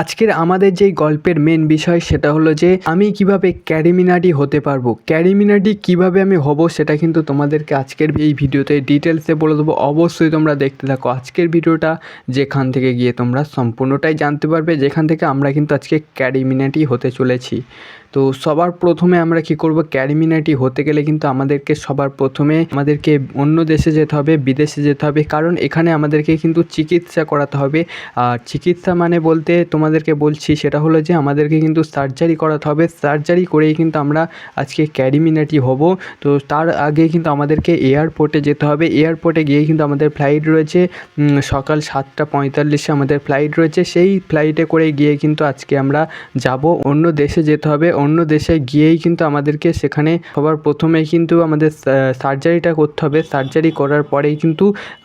আজকের আমাদের যেই গল্পের মেন বিষয় সেটা হলো যে, আমি কীভাবে ক্যারিমিনাটি হতে পারব? ক্যারিমিনাটি কীভাবে আমি হব সেটা কিন্তু তোমাদেরকে আজকের এই ভিডিওতে ডিটেলসে বলে দেবো। অবশ্যই তোমরা দেখতে থাকো আজকের ভিডিওটা, যেখান থেকে গিয়ে তোমরা সম্পূর্ণটাই জানতে পারবে, যেখান থেকে আমরা কিন্তু আজকে ক্যারিমিনাটি হতে চলেছি। তো সবার প্রথমে আমরা কি করব? ক্যারিমিনাটি হতে গেলে কিন্তু আমাদেরকে সবার প্রথমে আমাদেরকে অন্য দেশে যেতে হবে, বিদেশে যেতে হবে। কারণ এখানে আমাদেরকে কিন্তু চিকিৎসা করাতে হবে। আর চিকিৎসা মানে বলতে তোমাদেরকে বলছি, সেটা হলো যে আমাদেরকে কিন্তু সার্জারি করাতে হবে। সার্জারি করেই কিন্তু আমরা আজকে ক্যারিমিনাটি হব। তো তার আগে কিন্তু আমাদেরকে এয়ারপোর্টে যেতে হবে। এয়ারপোর্টে গিয়ে কিন্তু আমাদের ফ্লাইট রয়েছে। সকাল সাতটা পঁয়তাল্লিশে আমাদের ফ্লাইট রয়েছে। সেই ফ্লাইটে করে গিয়ে কিন্তু আজকে আমরা যাব। অন্য দেশে যেতে হবে। অন্য দেশে গিয়েই কিন্তু আমাদেরকে সেখানে সবার প্রথমেই কিন্তু আমাদের সার্জারিটা করতে হবে। সার্জারি করার পরেই কিন্তু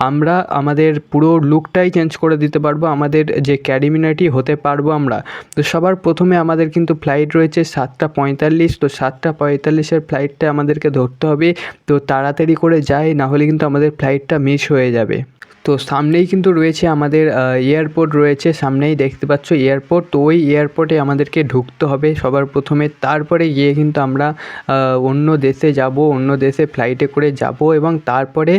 আমরা আমাদের পুরো লুকটাই চেঞ্জ করে দিতে পারব, আমাদের যে ক্যারিমিনাটি হতে পারব আমরা। তো সবার প্রথমে আমাদের কিন্তু ফ্লাইট রয়েছে সাতটা পঁয়তাল্লিশ। তো সাতটা পঁয়তাল্লিশের ফ্লাইটটা আমাদেরকে ধরতে হবে। তো তাড়াতাড়ি করে যাই না হলে কিন্তু আমাদের ফ্লাইটটা মিস হয়ে যাবে। তো সামনেই কিন্তু রয়েছে আমাদের এয়ারপোর্ট রয়েছে। সামনেই দেখতে পাচ্ছ এয়ারপোর্ট তো ওই এয়ারপোর্টে আমাদেরকে ঢুকতে হবে সবার প্রথমে। তারপরে গিয়ে কিন্তু আমরা অন্য দেশে যাব, অন্য দেশে ফ্লাইটে করে যাব এবং তারপরে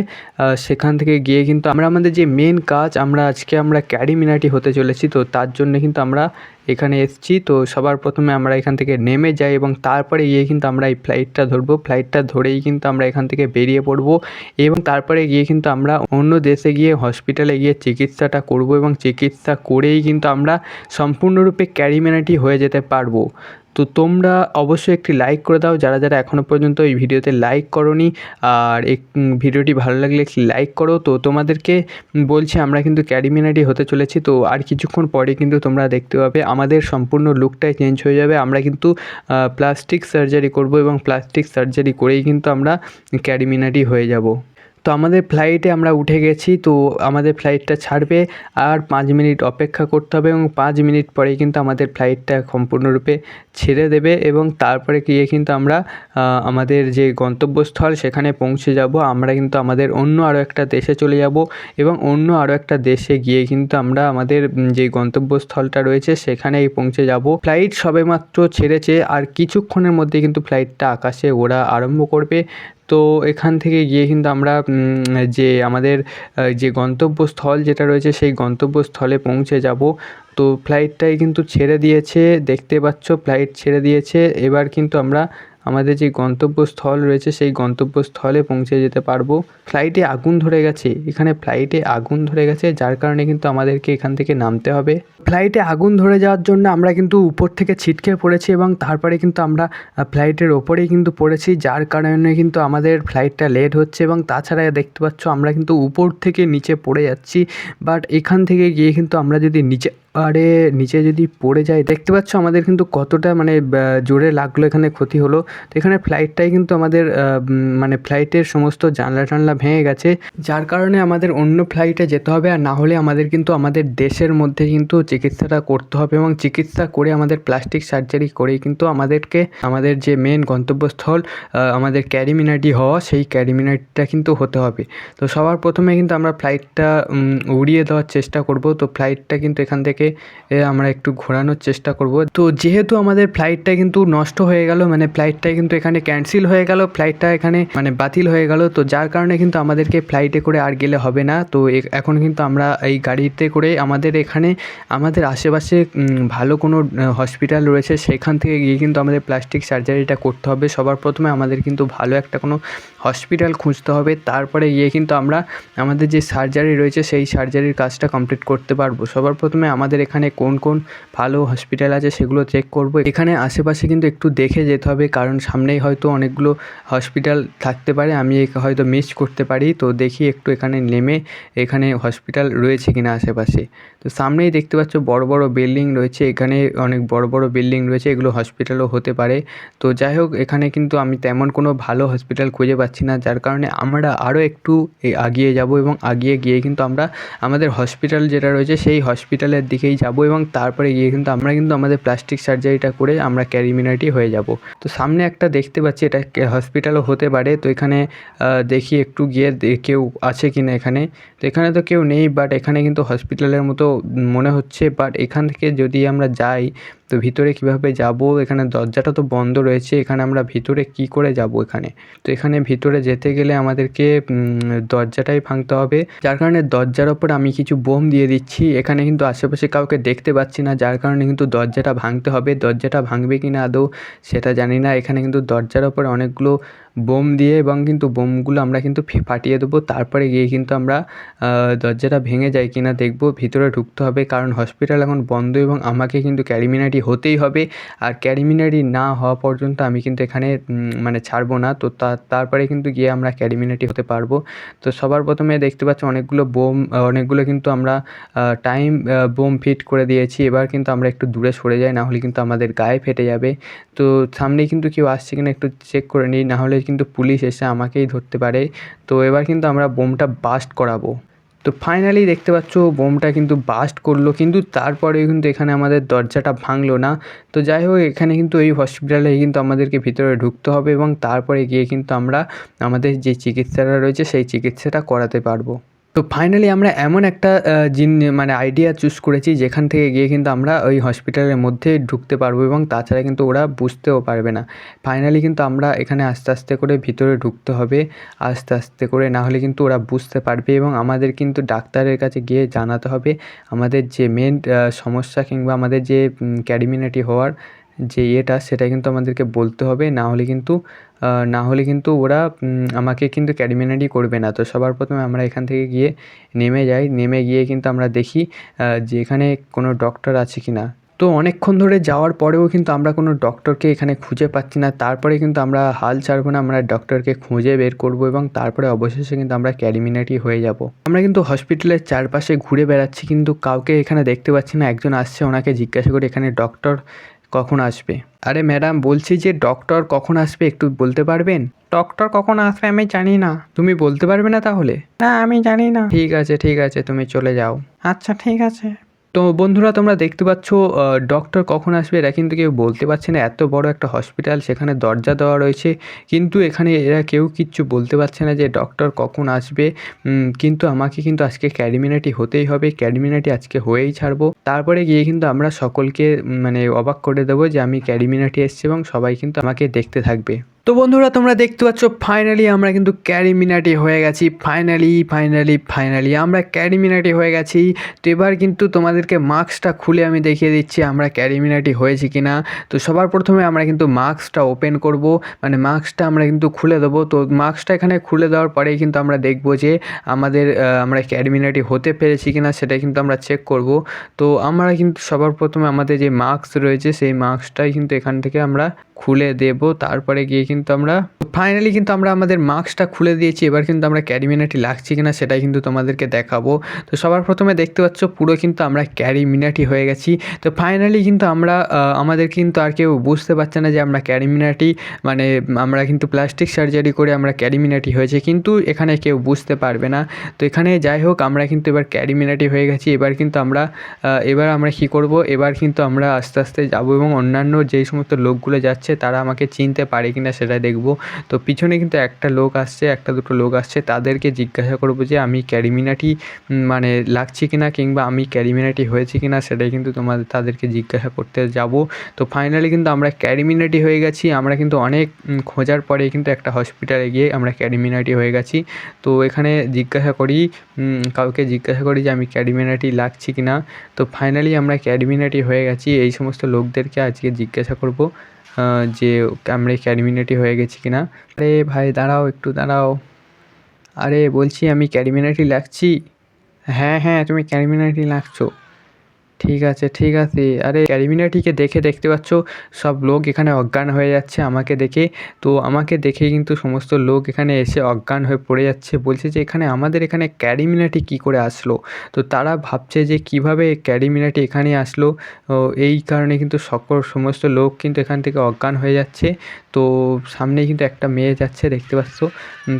সেখান থেকে গিয়ে কিন্তু আমরা আমাদের যে মেন কাজ, আমরা আজকে আমরা ক্যারিমিনাটি হতে চলেছি। তো তার জন্য কিন্তু আমরা এখানে এসেছি। তো সবার প্রথমে আমরা এখান থেকে নেমে যাই এবং তারপরে গিয়ে কিন্তু আমরা এই ফ্লাইটটা ধরবো। ফ্লাইটটা ধরেই কিন্তু আমরা এখান থেকে বেরিয়ে পড়ব এবং তারপরে গিয়ে কিন্তু আমরা অন্য দেশে গিয়ে হসপিটালে গিয়ে চিকিৎসাটা করব এবং চিকিৎসা করেই কিন্তু আমরা সম্পূর্ণরূপে ক্যারিমিনাটি হয়ে যেতে পারব। তো তোমরা অবশ্যই একটি লাইক করে দাও। যারা যারা এখনও পর্যন্ত এই ভিডিওতে লাইক করনি, আর এক ভিডিওটি ভালো লাগলে একটি লাইক করো। তো তোমাদেরকে বলছি, আমরা কিন্তু ক্যারিমিনাটি হতে চলেছি। তো আর কিছুক্ষণ পরে কিন্তু তোমরা দেখতে পাবে, আমাদের সম্পূর্ণ লুকটাই চেঞ্জ হয়ে যাবে। আমরা কিন্তু প্লাস্টিক সার্জারি করব এবং প্লাস্টিক সার্জারি করেই কিন্তু আমরা ক্যারিমিনাটি হয়ে যাব। তো আমাদের ফ্লাইটে আমরা উঠে গেছি, তো আমাদের ফ্লাইটটা ছাড়বে আর পাঁচ মিনিট অপেক্ষা করতে হবে এবং পাঁচ মিনিট পরেই কিন্তু আমাদের ফ্লাইটটা সম্পূর্ণরূপে ছেড়ে দেবে এবং তারপরে গিয়ে কিন্তু আমরা আমাদের যে গন্তব্যস্থল সেখানে পৌঁছে যাব। আমরা কিন্তু আমাদের অন্য আরও একটা দেশে চলে যাব এবং অন্য আরও একটা দেশে গিয়ে কিন্তু আমরা আমাদের যে গন্তব্যস্থলটা রয়েছে সেখানেই পৌঁছে যাব। ফ্লাইট সবেমাত্র ছেড়েছে আর কিছুক্ষণের মধ্যে কিন্তু ফ্লাইটটা আকাশে ওড়া আরম্ভ করবে। তো এখান থেকে গিয়ে কিন্তু আমরা যে আমাদের যে গন্তব্যস্থল যেটা রয়েছে সেই গন্তব্যস্থলে পৌঁছে যাব। তো ফ্লাইটটাই কিন্তু ছেড়ে দিয়েছে, দেখতে পাচ্ছ ফ্লাইট ছেড়ে দিয়েছে। এবার কিন্তু আমরা আমাদের যে গন্তব্যস্থল রয়েছে, সেই গন্তব্যস্থলে পৌঁছে যেতে পারব। ফ্লাইটে আগুন ধরে গেছে। এখানে ফ্লাইটে আগুন ধরে গেছে, যার কারণে কিন্তু আমাদেরকে এখান থেকে নামতে হবে। ফ্লাইটে আগুন ধরে যাওয়ার জন্য আমরা কিন্তু উপর থেকে ছিটকে পড়েছি এবং তারপরে কিন্তু আমরা ফ্লাইটের ওপরেই কিন্তু পড়েছি, যার কারণে কিন্তু আমাদের ফ্লাইটটা লেট হচ্ছে এবং তাছাড়া দেখতে পাচ্ছ আমরা কিন্তু উপর থেকে নিচে পড়ে যাচ্ছি। বাট এখান থেকে গিয়ে কিন্তু আমরা যদি নিচে আরে নিচে যদি পড়ে যায়, দেখতে পাচ্ছ আমাদের কিন্তু কতটা মানে জোরে লাগল এখানে ক্ষতি হলো। তো এখানে ফ্লাইটটাই কিন্তু আমাদের মানে ফ্লাইটের সমস্ত জানলা টানলা ভেঙে গেছে। যার কারণে আমাদের অন্য ফ্লাইটে যেতে হবে, আর না হলে আমাদের কিন্তু আমাদের দেশের মধ্যে কিন্তু চিকিৎসাটা করতে হবে এবং চিকিৎসা করে আমাদের প্লাস্টিক সার্জারি করেই কিন্তু আমাদেরকে, আমাদের যে মেন গন্তব্যস্থল আমাদের ক্যারিমিনাটি হওয়া, সেই ক্যারিমিনাটিটা কিন্তু হতে হবে। তো সবার প্রথমে কিন্তু আমরা ফ্লাইটটা উড়িয়ে দেওয়ার চেষ্টা করব। তো ফ্লাইটটা কিন্তু এখান থেকে এ, আমরা একটু ঘোরানোর চেষ্টা করব। তো যেহেতু আমাদের ফ্লাইটটা কিন্তু নষ্ট হয়ে গেল মানে ফ্লাইটটা কিন্তু এখানে ক্যান্সেল হয়ে গেল ফ্লাইটটা এখানে মানে বাতিল হয়ে গেল তো যার কারণে কিন্তু আমাদেরকে ফ্লাইটে করে আর গেলে হবে না। তো এখন কিন্তু আমরা এই গাড়িতে করে আমাদের এখানে আমাদের আশেপাশে ভালো কোনো হসপিটাল রয়েছে সেখান থেকে গিয়ে কিন্তু আমাদের প্লাস্টিক সার্জারিটা করতে হবে। সবার প্রথমে আমাদের কিন্তু ভালো একটা কোনো হসপিটাল খুঁজতে হবে, তারপরে গিয়ে কিন্তু আমরা আমাদের যে সার্জারি রয়েছে, সেই সার্জারির কাজটা কমপ্লিট করতে পারব। সবার প্রথমে আমাদের এখানে কোন কোন ভালো হসপিটাল আছে সেগুলো চেক করব। এখানে আশেপাশে কিন্তু একটু দেখে যেতে হবে, কারণ সামনেই হয়তো অনেকগুলো হসপিটাল থাকতে পারে, আমি হয়তো মিস করতে পারি। তো দেখি একটু এখানে নেমে এখানে হসপিটাল রয়েছে কিনা আশেপাশে। তো সামনেই দেখতে পাচ্ছ বড় বড় বিল্ডিং রয়েছে, এখানে অনেক বড় বড় বিল্ডিং রয়েছে, এগুলো হসপিটালও হতে পারে। তো যাই হোক, এখানে কিন্তু আমি তেমন কোনো ভালো হসপিটাল খুঁজে পাচ্ছি না। যার কারণে আমরা আরও একটু আগিয়ে যাব এবং আগিয়ে গিয়ে কিন্তু আমরা আমাদের হসপিটাল যেটা রয়েছে সেই হসপিটালের দিকেই যাব এবং তারপরে গিয়ে কিন্তু আমরা কিন্তু আমাদের প্লাস্টিক সার্জারিটা করে আমরা ক্যারিমিনাটি হয়ে যাব। তো সামনে একটা দেখতে পাচ্ছি, এটা হসপিটালও হতে পারে। তো এখানে দেখি একটু গিয়ে কেউ আছে কি না এখানে। তো এখানে তো কেউ নেই বাট এখানে কিন্তু হসপিটালের মতো মনে হচ্ছে। বাট এখান থেকে যদি আমরা যাই তো ভিতরে কীভাবে যাব? এখানে দরজাটা তো বন্ধ রয়েছে, এখানে আমরা ভিতরে কি করে যাব এখানে? তো এখানে ভিতরে যেতে গেলে আমাদেরকে দরজাটাই ভাঙতে হবে। যার কারণে দরজার ওপর আমি কিছু বোম দিয়ে দিচ্ছি। এখানে কিন্তু আশেপাশে কাউকে দেখতে পাচ্ছি না, যার কারণে কিন্তু দরজাটা ভাঙতে হবে। দরজাটা ভাঙবে কি না আদৌ, সেটা জানি না। এখানে কিন্তু দরজার ওপর অনেকগুলো বোম দিয়ে এবং কিন্তু বোমগুলো আমরা কিন্তু ফাটিয়ে দেবো। তারপরে গিয়ে কিন্তু আমরা দরজাটা ভেঙে যায় কি না দেখব। ভিতরে ঢুকতে হবে কারণ হসপিটাল এখন বন্ধ এবং আমাকে কিন্তু ক্যারিমিনারি হতেই হবে। আর ক্যারিমিনারি না হওয়া পর্যন্ত আমি কিন্তু এখানে মানে ছাড়বো না। তো তারপরে কিন্তু গিয়ে আমরা ক্যারিমিনাটি হতে পারব। তো সবার প্রথমে দেখতে পাচ্ছি অনেকগুলো বোম অনেকগুলো কিন্তু আমরা টাইম বোম ফিট করে দিয়েছি। এবার কিন্তু আমরা একটু দূরে সরে যাই, না হলে কিন্তু আমাদের গায়ে ফেটে যাবে। তো সামনে কিন্তু কেউ আসছে কিনা একটু চেক করে নিই, না হলে কিন্তু পুলিশ এসে আমাকেই ধরতে পারে। তো এবার কিন্তু আমরা বোমটা বাস্ট করাবো। তো ফাইনালি দেখতে পাচ্ছ বোমটা কিন্তু বাস্ট করল, কিন্তু তারপরে কিন্তু এখানে আমাদের দরজাটা ভাঙলো না। তো যাই হোক, এখানে কিন্তু এই হসপিটালে কিন্তু আমাদেরকে ভিতরে ঢুকতে হবে এবং তারপরে গিয়ে কিন্তু আমরা আমাদের যে চিকিৎসাটা রয়েছে সেই চিকিৎসাটা করাতে পারব। তো ফাইনালি আমরা এমন একটা জিন মানে আইডিয়া চুজ করেছি যেখান থেকে গিয়ে কিন্তু আমরা ওই হসপিটালের মধ্যে ঢুকতে পারব এবং তাছাড়া কিন্তু ওরা বুঝতেও পারবে না। ফাইনালি কিন্তু আমরা এখানে আস্তে আস্তে করে ভিতরে ঢুকতে হবে, আস্তে আস্তে করে না হলে কিন্তু ওরা বুঝতে পারবে এবং আমাদের কিন্তু ডাক্তারের কাছে গিয়ে জানাতে হবে। আমাদের যে মেন সমস্যা কিংবা আমাদের যে ক্যাডিমিনাটি হওয়ার যে ইয়েটা, সেটা কিন্তু আমাদেরকে বলতে হবে। না হলে কিন্তু না হলে কিন্তু ওরা আমাকে কিন্তু ক্যাডিমিনাটি করবে না। তো সবার প্রথমে আমরা এখান থেকে গিয়ে নেমে যাই। নেমে গিয়ে কিন্তু আমরা দেখি যে এখানে কোনো ডক্টর আছে কি না তো অনেকক্ষণ ধরে যাওয়ার পরেও কিন্তু আমরা কোনো ডক্টরকে এখানে খুঁজে পাচ্ছি না। তারপরে কিন্তু আমরা হাল ছাড়বো না। আমরা ডক্টরকে খুঁজে বের করব এবং তারপরে অবশেষে কিন্তু আমরা ক্যারিমিনাটি হয়ে যাব। আমরা কিন্তু হসপিটালের চারপাশে ঘুরে বেড়াচ্ছি, কিন্তু কাউকে এখানে দেখতে পাচ্ছি না। একজন আসছে, ওনাকে জিজ্ঞাসা করে এখানে ডক্টর কখন আসবে? আরে ম্যাডাম বলছি যে ডক্টর কখন আসবে একটু বলতে পারবেন? ডক্টর কখন আসবে আমি জানি না। তুমি বলতে পারবে না তাহলে? না আমি জানি না। ঠিক আছে ঠিক আছে তুমি চলে যাও। আচ্ছা ঠিক আছে। তো বন্ধুরা, তোমরা দেখতে পাচ্ছ ডক্টর কখন আসবে এরা কিন্তু কেউ বলতে পারছে না। এত বড় একটা হসপিটাল সেখানে দরজা দেওয়া রয়েছে। কিন্তু এখানে এরা কেউ কিচ্ছু বলতে পারছে না যে ডক্টর কখন আসবে। কিন্তু আমাকে কিন্তু আজকে ক্যারিমিনাটি হতেই হবে। ক্যারিমিনাটি আজকে হয়েই ছাড়বো। তারপরে গিয়ে কিন্তু আমরা সকলকে মানে অবাক করে দেবো যে আমি ক্যারিমিনাটি এসেছি এবং সবাই কিন্তু আমাকে দেখতে থাকবে। তো বন্ধুরা, তোমরা দেখতে পাচ্ছ ফাইনালি আমরা কিন্তু ক্যারিমিনাটি হয়ে গেছি। ফাইনালি ফাইনালি ফাইনালি আমরা ক্যারিমিনাটি হয়ে গেছি। তো এবার কিন্তু তোমাদেরকে মাস্কটা খুলে আমি দেখিয়ে দিচ্ছি, আমরা ক্যারিমিনাটি হয়েছি কি না তো সবার প্রথমে আমরা কিন্তু মাস্কটা ওপেন করব। মানে মাস্কটা আমরা কিন্তু খুলে দেবো। তো মাস্কটা এখানে খুলে দেওয়ার পরেই কিন্তু আমরা দেখব যে আমাদের আমরা ক্যারিমিনাটি হতে পেরেছি কি না সেটা কিন্তু আমরা চেক করব। তো আমরা কিন্তু সবার প্রথমে আমাদের যে মাস্ক রয়েছে, সেই মাস্কটাই কিন্তু এখান থেকে আমরা খুলে দেব। তারপরে গিয়ে কিন্তু আমরা ফাইনালি কিন্তু আমরা আমাদের মাস্কটা খুলে দিয়েছি। এবার কিন্তু আমরা ক্যারিমিনাটি লাগছি কিনা সেটাই কিন্তু তোমাদেরকে দেখাবো। তো সবার প্রথমে দেখতে পাচ্ছ পুরো কিন্তু আমরা ক্যারিমিনাটি হয়ে গেছি। তো ফাইনালি কিন্তু আমরা আমাদের কিন্তু আর কেউ বুঝতে পারছে না যে আমরা ক্যারিমিনাটি মানে আমরা কিন্তু প্লাস্টিক সার্জারি করে আমরা ক্যারিমিনাটি হয়েছে। কিন্তু এখানে কেউ বুঝতে পারবে না। তো এখানে যাই হোক, আমরা কিন্তু এবার ক্যারিমিনাটি হয়ে গেছি। এবার কিন্তু আমরা এবার আমরা কী করব? এবার কিন্তু আমরা আস্তে আস্তে যাব এবং অন্যান্য যেই সমস্ত লোকগুলো যাচ্ছে তারা আমাকে চিনতে পারে কি না সেটা দেখব। তো পিছনে কিন্তু একটা লোক আসছে, একটা দুটো লোক আসছে, তাদেরকে জিজ্ঞাসা করব যে আমি ক্যারিমিনাটি মানে লাগছি কি না কিংবা আমি ক্যারিমিনাটি হয়েছি কি না সেটাই কিন্তু তোমাদের তাদেরকে জিজ্ঞাসা করতে যাব। তো ফাইনালি কিন্তু আমরা ক্যারিমিনাটি হয়ে গেছি, আমরা কিন্তু অনেক খোঁজার পরে কিন্তু একটা হসপিটালে গিয়ে আমরা ক্যারিমিনাটি হয়ে গেছি। তো এখানে জিজ্ঞাসা করি কাউকে জিজ্ঞাসা করি যে আমি ক্যারিমিনাটি লাগছি কি না তো ফাইনালি আমরা ক্যারিমিনাটি হয়ে গেছি, এই সমস্ত লোকদেরকে আজকে জিজ্ঞাসা করব। যে আমরা ক্যাডমিনেটি হয়ে গেছি কি না আরে ভাই, দাঁড়াও একটু, দাঁড়াও। আরে বলছি আমি ক্যাডমিনেটি লাগছি? হ্যাঁ হ্যাঁ তুমি ক্যাডমিনেটি লাগছো। ঠিক আছে ঠিক আছে। আরে, ক্যারিমিনাটিকে দেখে দেখতে পাচ্ছ, সব লোক এখানে অজ্ঞান হয়ে যাচ্ছে আমাকে দেখে। তো আমাকে দেখে কিন্তু সমস্ত লোক এখানে এসে অজ্ঞান হয়ে পড়ে যাচ্ছে। বলছে যে, এখানে আমাদের এখানে ক্যারিমিনাটি কী করে আসলো? তো তারা ভাবছে যে, কীভাবে ক্যারিমিনাটি এখানে আসলো? এই কারণে কিন্তু সকল, সমস্ত লোক কিন্তু এখান থেকে অজ্ঞান হয়ে যাচ্ছে। তো সামনেই কিন্তু একটা মেয়ে যাচ্ছে, দেখতে পাচ্ছ।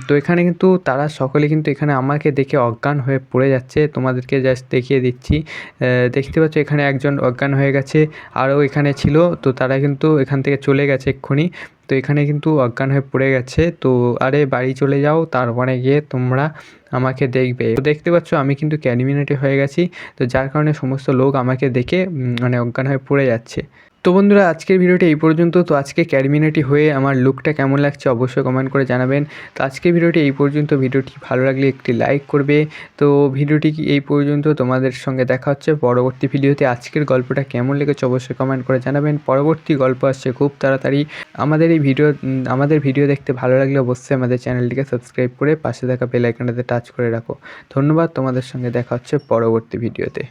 তো এখানে কিন্তু তারা সকলে কিন্তু এখানে আমাকে দেখে অজ্ঞান হয়ে পড়ে যাচ্ছে। তোমাদেরকে জাস্ট দেখিয়ে দিচ্ছি। দেখতে পাচ্ছ এখানে একজন অজ্ঞান হয়ে গেছে, আরও এখানে ছিল। তো তারা কিন্তু এখান থেকে চলে গেছে এক্ষুনি। তো এখানে কিন্তু অজ্ঞান হয়ে পড়ে গেছে। তো আরে বাড়ি চলে যাও তারপরে গিয়ে তোমরা আমাকে দেখবে। তো দেখতে পাচ্ছ আমি কিন্তু ক্যানিমিনেটি হয়ে গেছি। তো যার কারণে সমস্ত লোক আমাকে দেখে মানে অজ্ঞান হয়ে পড়ে যাচ্ছে। তো বন্ধুরা, আজকের ভিডিওটা এই পর্যন্ত। তো আজকে ক্যারিমিনাটি হয়ে আমার লুকটা কেমন লাগছে অবশ্যই কমেন্ট করে জানাবেন। তো আজকের ভিডিওটি এই পর্যন্ত। ভিডিওটি ভালো লাগলে একটি লাইক করবে। তো ভিডিওটি এই পর্যন্ত? তোমাদের সঙ্গে দেখা হচ্ছে পরবর্তী ভিডিওতে। আজকের গল্পটা কেমন লেগেছে অবশ্যই কমেন্ট করে জানাবেন। পরবর্তী গল্প আসছে খুব তাড়াতাড়ি। আমাদের এই ভিডিও আমাদের ভিডিও দেখতে ভালো লাগলে অবশ্যই আমাদের চ্যানেলটিকে সাবস্ক্রাইব করে পাশে থাকা বেল আইকনটাতে টাচ করে রাখো। ধন্যবাদ। তোমাদের সঙ্গে দেখা হচ্ছে পরবর্তী ভিডিওতে।